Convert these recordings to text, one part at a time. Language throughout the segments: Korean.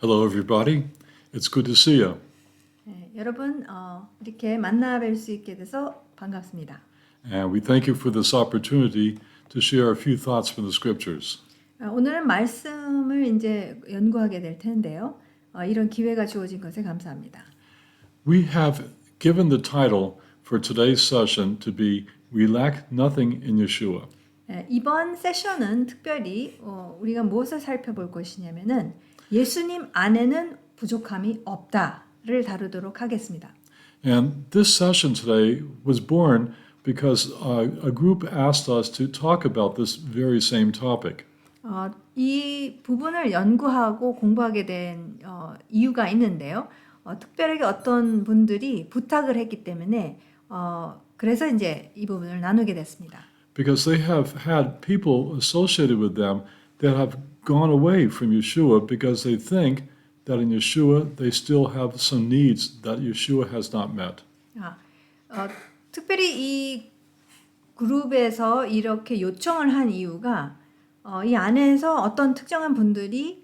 Hello, everybody. It's good to see you. 네, 여러분 어, 이렇게 만나 뵐 수 있게 돼서 반갑습니다. And we thank you for this opportunity to share a few thoughts from the scriptures. 어, 오늘은 말씀을 이제 연구하게 될 텐데요. 어, 이런 기회가 주어진 것에 감사합니다. We have given the title for today's session to be We Lack Nothing in Yeshua. 예, 이번 세션은 특별히 어, 우리가 무엇을 살펴볼 것이냐면은 예수님 안에는 부족함이 없다를 다루도록 하겠습니다. And this session today was born because uh, a group asked us to talk about this very same topic. 어, 이 부분을 연구하고 공부하게 된 어, 이유가 있는데요. 어, 특별하게 어떤 분들이 부탁을 했기 때문에 어, 그래서 이제 이 부분을 나누게 됐습니다. Because they have had people associated with them that have gone away from Yeshua because they think that in Yeshua they still have some needs that Yeshua has not met. 아, 어, 특별히 이 그룹에서 이렇게 요청을 한 이유가 어, 이 안에서 어떤 특정한 분들이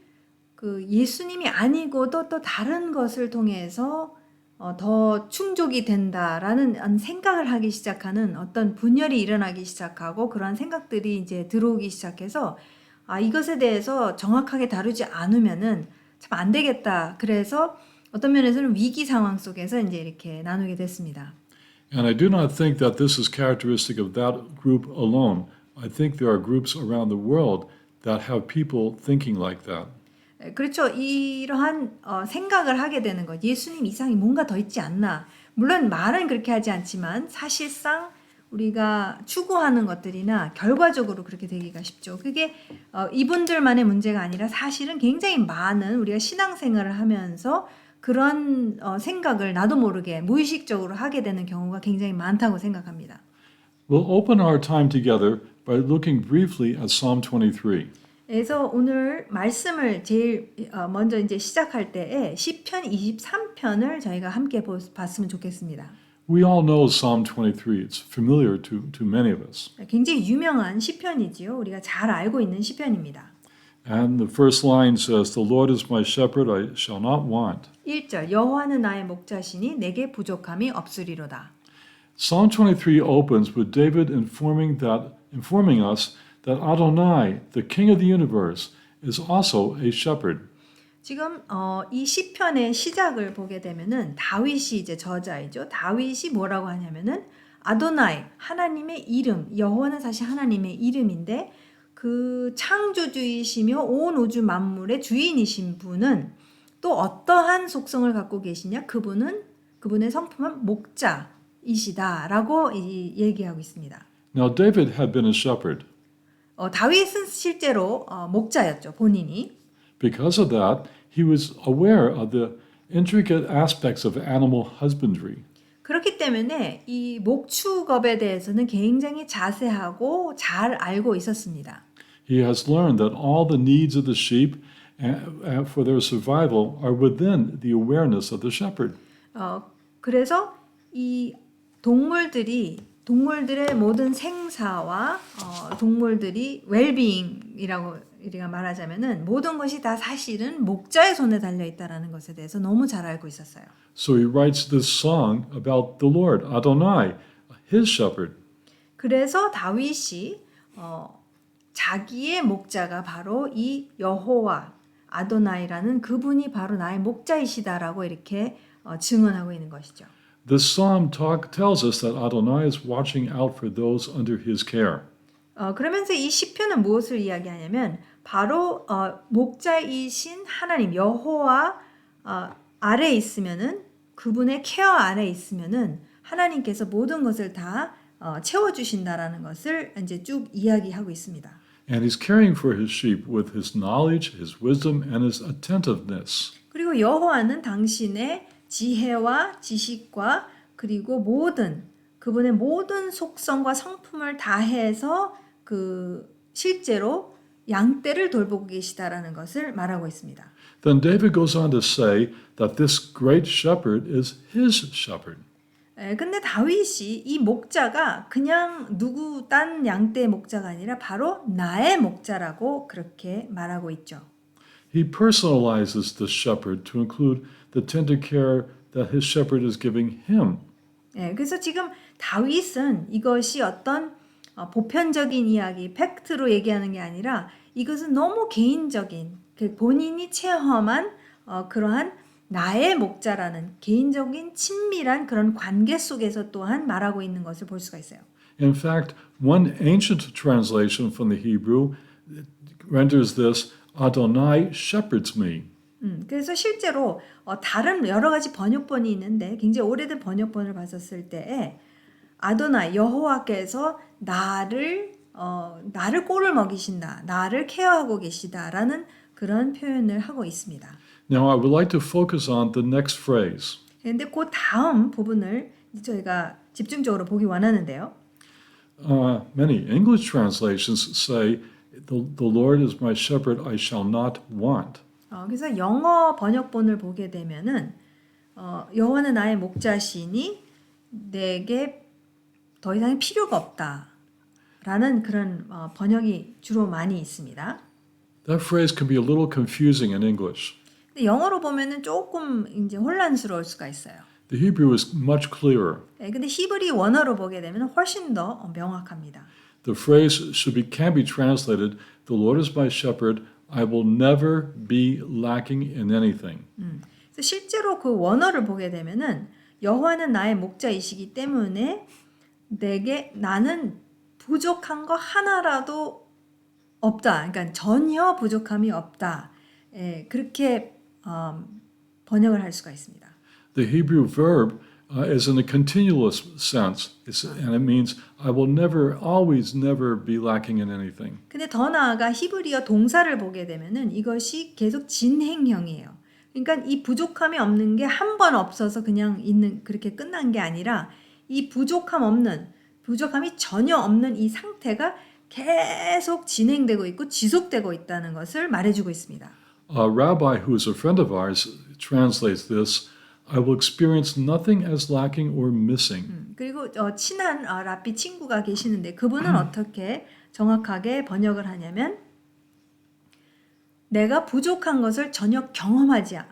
그 예수님이 아니고도 또 다른 것을 통해서 어, 더 충족이 된다라는 생각을 하기 시작하는 어떤 분열이 일어나기 시작하고 그런 생각들이 이제 들어오기 시작해서 아, 이것에 대해서 정확하게 다루지 않으면은 참 안 되겠다. 그래서 어떤 면에서는 위기 상황 속에서 이제 이렇게 나누게 됐습니다. And I do not think that this is characteristic of that group alone. I think there are groups around the world that have people thinking like that. 에, 그렇죠. 이러한 어, 생각을 하게 되는 것. 예수님 이상이 뭔가 더 있지 않나. 물론 말은 그렇게 하지 않지만 사실상 우리가 추구하는 것들이나 결과적으로 그렇게 되기가 쉽죠. 그게 어, 이분들만의 문제가 아니라 사실은 굉장히 많은 우리가 신앙생활을 하면서 그런 어, 생각을 나도 모르게 무의식적으로 하게 되는 경우가 굉장히 많다고 생각합니다. We'll open our time together by looking briefly at Psalm 23. 그래서 오늘 말씀을 제일 어, 먼저 이제 시작할 때에 시편 23편을 저희가 함께 보- 봤으면 좋겠습니다. We all know Psalm 23. It's familiar to, to many of us. 굉장히 유명한 시편이지요. 우리가 잘 알고 있는 시편입니다. And the first line says, The Lord is my shepherd, I shall not want. 1절 여호와는 나의 목자시니 내게 부족함이 없으리로다. Psalm 23 opens with David informing that informing us that Adonai, the king of the universe, is also a shepherd. 지금 어, 이 시편의 시작을 보게 되면은 다윗이 이제 저자이죠. 다윗이 뭐라고 하냐면은 아도나이 하나님의 이름 여호와는 사실 하나님의 이름인데 그 창조주이시며 온 우주 만물의 주인이신 분은 또 어떠한 속성을 갖고 계시냐 그분은 그분의 성품은 목자이시다라고 이, 얘기하고 있습니다. Now, David had been a shepherd. 어, 다윗은 실제로 어, 목자였죠 본인이. Because of that, he was aware of the intricate aspects of animal husbandry. 그렇기 때문에 이 목축업에 대해서는 굉장히 자세하고 잘 알고 있었습니다. He has learned that all the needs of the sheep uh, uh, for their survival are within the awareness of the shepherd. 어, 그래서 이 동물들이 동물들의 모든 생사와 어, 동물들이 웰빙이라고 우리가 말하자면은 모든 것이 다 사실은 목자의 손에 달려 있다라는 것에 대해서 너무 잘 알고 있었어요. So he writes this song about the Lord, Adonai, his shepherd. 그래서 다윗이 어, 자기의 목자가 바로 이 여호와 아도나이라는 그분이 바로 나의 목자이시다라고 이렇게 어, 증언하고 있는 것이죠. This psalm talk tells us that Adonai is watching out for those under his care. 어, 그러면서 이 시편은 무엇을 이야기하냐면 바로 어, 목자이신 하나님 여호와 어, 아래 있으면은 그분의 케어 아래 있으면은 하나님께서 모든 것을 다 어, 채워 주신다라는 것을 이제 쭉 이야기하고 있습니다. And he's caring for his sheep with his knowledge, his wisdom, and his attentiveness. 그리고 여호와는 당신의 지혜와 지식과 그리고 모든 그분의 모든 속성과 성품을 다해서 그 실제로 양떼를 돌보고 계시다라는 것을 말하고 있습니다. Then David goes on to say that this great shepherd is his shepherd. 에, 근데 다윗이 이 목자가 그냥 누구 딴 양떼의 목자가 아니라 바로 나의 목자라고 그렇게 말하고 있죠. he personalizes the shepherd to include the tender care that his shepherd is giving him. 예, 그래서 지금 다윗은 이것이 어떤 어, 보편적인 이야기, 팩트로 얘기하는 게 아니라 이것은 너무 개인적인 그 본인이 체험한 어, 그러한 나의 목자라는 개인적인 친밀한 그런 관계 속에서 또한 말하고 있는 것을 볼 수가 있어요. In fact, one ancient translation from the Hebrew renders this Adonai shepherds me. 음, 그래서 실제로 어, 다른 여러 가지 번역본이 있는데 굉장히 오래된 번역본을 봤었을 때에 아도나 여호와께서 나를 어, 나를 꼴을 먹이신다, 나를 케어하고 계시다라는 그런 표현을 하고 있습니다. Now, I would like to focus on the next phrase. 그런데 그 다음 부분을 저희가 집중적으로 보기 원하는데요. Uh, many English translations say, the, the Lord is my shepherd, I shall not want. 어, 그래서 영어 번역본을 보게 되면은 어, 여호와는 나의 목자시니 내게 더 이상 필요가 없다라는 그런 어, 번역이 주로 많이 있습니다. That phrase can be a little confusing in English. 근데 영어로 보면은 조금 이제 혼란스러울 수가 있어요. The Hebrew is much clearer. 예, 근데 히브리 원어로 보게 되면 훨씬 더 명확합니다. The phrase should be can be translated, "The Lord is my shepherd; I will never be lacking in anything." 그래서 실제로 그 원어를 보게 되면은 여호와는 나의 목자이시기 때문에 내게 나는 부족한 거 하나라도 없다. 그러니까 전혀 부족함이 없다. 예, 그렇게 음, 번역을 할 수가 있습니다. The Hebrew verb uh, is in a continuous sense, it's, and it means I will never, always, never be lacking in anything. 근데 더 나아가 히브리어 동사를 보게 되면은 이것이 계속 진행형이에요. 그러니까 이 부족함이 없는 게 한 번 없어서 그냥 있는 그렇게 끝난 게 아니라 이 부족함 없는 부족함이 전혀 없는 이 상태가 계속 진행되고 있고 지속되고 있다는 것을 말해주고 있습니다. A rabbi who is a friend of ours translates this I will experience nothing as lacking or missing. 음, 그리고 어, 친한 어, 라삐 친구가 계시는데 그분은 어떻게 정확하게 번역을 하냐면 내가 부족한 것을 전혀 경험하지 않,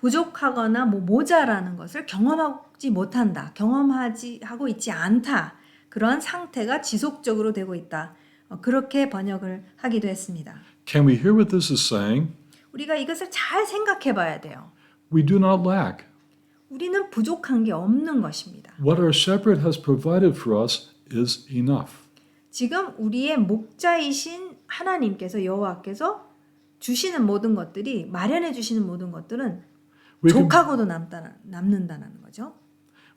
부족하거나 뭐 모자라는 것을 경험하지 못한다, 경험하지 하고 있지 않다 그러한 상태가 지속적으로 되고 있다. 어, 그렇게 번역을 하기도 했습니다. Can we hear what this is saying? 우리가 이것을 잘 생각해 봐야 돼요. We do not lack. 우리는 부족한 게 없는 것입니다. What our shepherd has provided for us is enough. 지금 우리의 목자이신 하나님께서 여호와께서 주시는 모든 것들이 마련해 주시는 모든 것들은 족하고도 남다, 남는다는 거죠.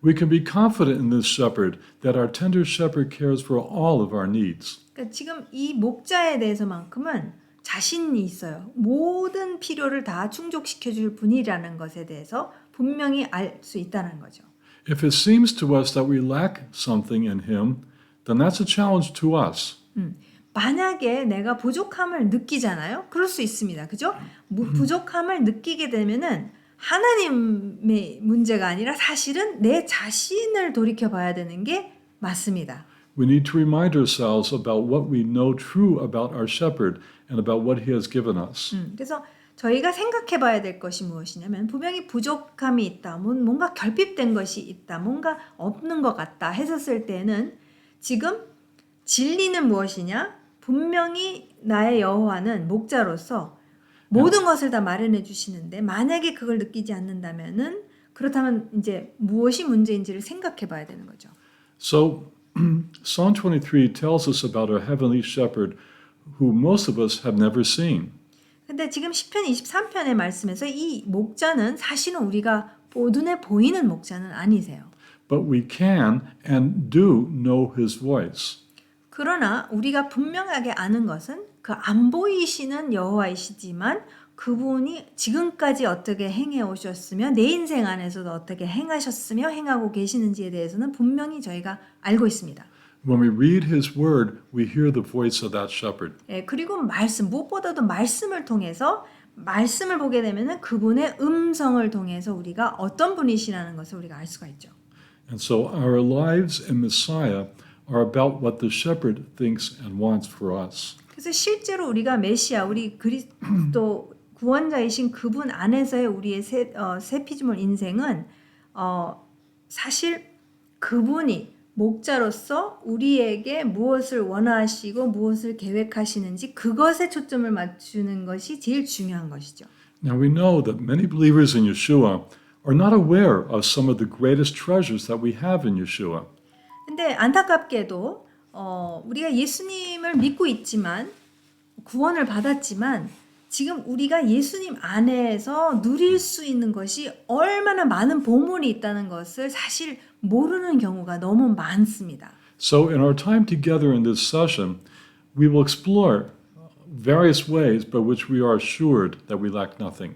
we can be confident in this shepherd that our tender shepherd cares for all of our needs. 그러니까 지금 이 목자에 대해서만큼은 자신이 있어요. 모든 필요를 다 충족시켜 줄 분이라는 것에 대해서 분명히 알 수 있다는 거죠. If it seems to us that we lack something in him, then that's a challenge to us. 만약에 내가 부족함을 느끼잖아요. 그럴 수 있습니다. 그죠? 무- 부족함을 느끼게 되면은 하나님의 문제가 아니라 사실은 내 자신을 돌이켜 봐야 되는 게 맞습니다. We need to remind ourselves about what we know true about our shepherd and about what he has given us. 음, 그래서 저희가 생각해 봐야 될 것이 무엇이냐면 분명히 부족함이 있다. 뭔- 뭔가 결핍된 것이 있다. 뭔가 없는 것 같다 했었을 때는 지금 진리는 무엇이냐? 분명히 나의 여호와는 목자로서 모든 것을 다 마련해 주시는데 만약에 그걸 느끼지 않는다면은 그렇다면 이제 무엇이 문제인지를 생각해 봐야 되는 거죠. So, Psalm 23 tells us about our heavenly shepherd who most of us have never seen. 근데 지금 10편 23편의 말씀에서 이 목자는 사실은 우리가 눈에 보이는 목자는 아니세요. But we can and do know his voice. 그러나 우리가 분명하게 아는 것은 그 안 보이시는 여호와이시지만 그분이 지금까지 어떻게 행해 오셨으며 내 인생 안에서도 어떻게 행하셨으며 행하고 계시는지에 대해서는 분명히 저희가 알고 있습니다. When we read his word, we hear the voice of that shepherd. 예, 그리고 말씀 무엇보다도 말씀을 통해서 말씀을 보게 되면은 그분의 음성을 통해서 우리가 어떤 분이시라는 것을 우리가 알 수가 있죠. And so our lives in Messiah are about what the shepherd thinks and wants for us. 그래서 실제로 우리가 메시아 우리 그리스도 구원자이신 그분 안에서의 우리의 새, 어, 새 피조물 인생은 어, 사실 그분이 목자로서 우리에게 무엇을 원하시고 무엇을 계획하시는지 그것에 초점을 맞추는 것이 제일 중요한 것이죠. Now we know that many believers in Yeshua are not aware of some of the greatest treasures that we have in Yeshua. 근데 안타깝게도 어, 우리가 예수님을 믿고 있지만 구원을 받았지만 지금 우리가 예수님 안에서 누릴 수 있는 것이 얼마나 많은 보물이 있다는 것을 사실 모르는 경우가 너무 많습니다. So, in our time together in this session, we will explore various ways by which we are assured that we lack nothing.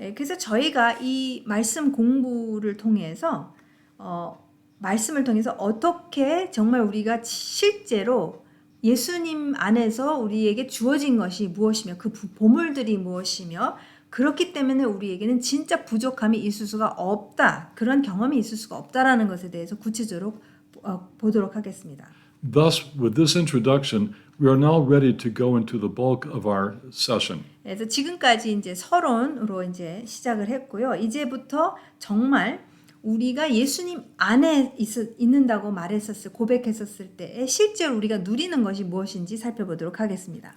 예, 그래서 저희가 이 말씀 공부를 통해서 어, 말씀을 통해서 어떻게 정말 우리가 실제로 예수님 안에서 우리에게 주어진 것이 무엇이며 그 부- 보물들이 무엇이며 그렇기 때문에 우리에게는 진짜 부족함이 있을 수가 없다 그런 경험이 있을 수가 없다라는 것에 대해서 구체적으로 어, 보도록 하겠습니다. Thus, with this introduction, we are now ready to go into the bulk of our session. 그래서 지금까지 이제 서론으로 이제 시작을 했고요. 이제부터 정말 우리가 예수님 안에 있, 있는다고 말했었을 고백했었을 때 실제로 우리가 누리는 것이 무엇인지 살펴보도록 하겠습니다.